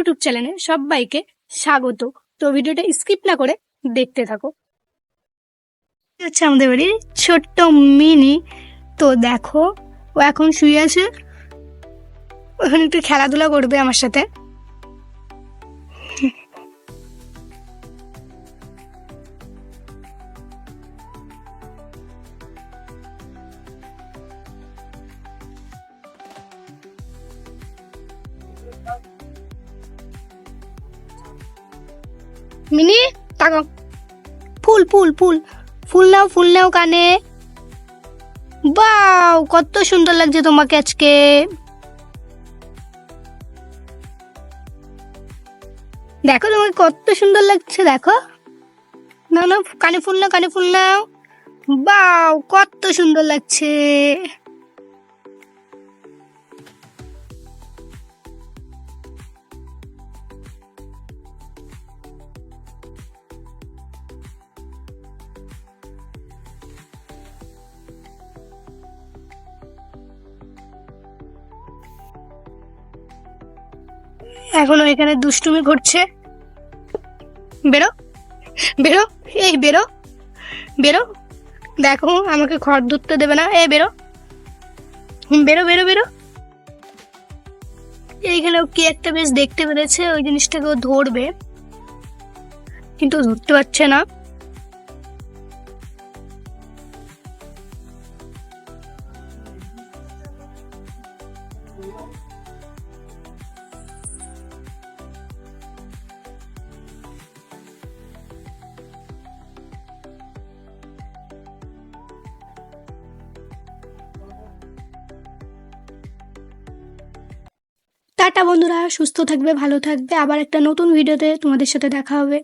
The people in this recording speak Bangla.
ইউটিউব চ্যানেলে সবাইকে স্বাগত। তো ভিডিওটা স্কিপ না করে দেখতে থাকো। হচ্ছে আমাদের বাড়ির ছোট্ট মিনি। তো দেখো, ও এখন শুয়ে আছে। ওখানে একটু খেলাধুলা করবে আমার সাথে। মিনি তাকাও ফুল ফুল ফুল। ফুল নাও ফুল নাও কানে। বাও, কত সুন্দর লাগছে তোমাকে আজকে। দেখো তোমাকে কত সুন্দর লাগছে, দেখো। না না কানে ফুল নাও, কানে ফুল নাও। বাও, কত সুন্দর লাগছে। এখনও এখানে দুষ্টুমি ঘটছে। বেরো বেরো, এই বেরো বেরো। দেখো, আমাকে খড় ধরতে দেবে না। এ বেরো। বেরো বেরো বেরো। এইখানেও কি একটা বেশ দেখতে পেরেছে, ওই জিনিসটাকে ও ধরবে। কিন্তু ধরতে পারছে না। টাটা বন্ধুরা সুস্থ থাকবে ভালো থাকবে। আবার একটা নতুন ভিডিওতে তোমাদের সাথে দেখা হবে।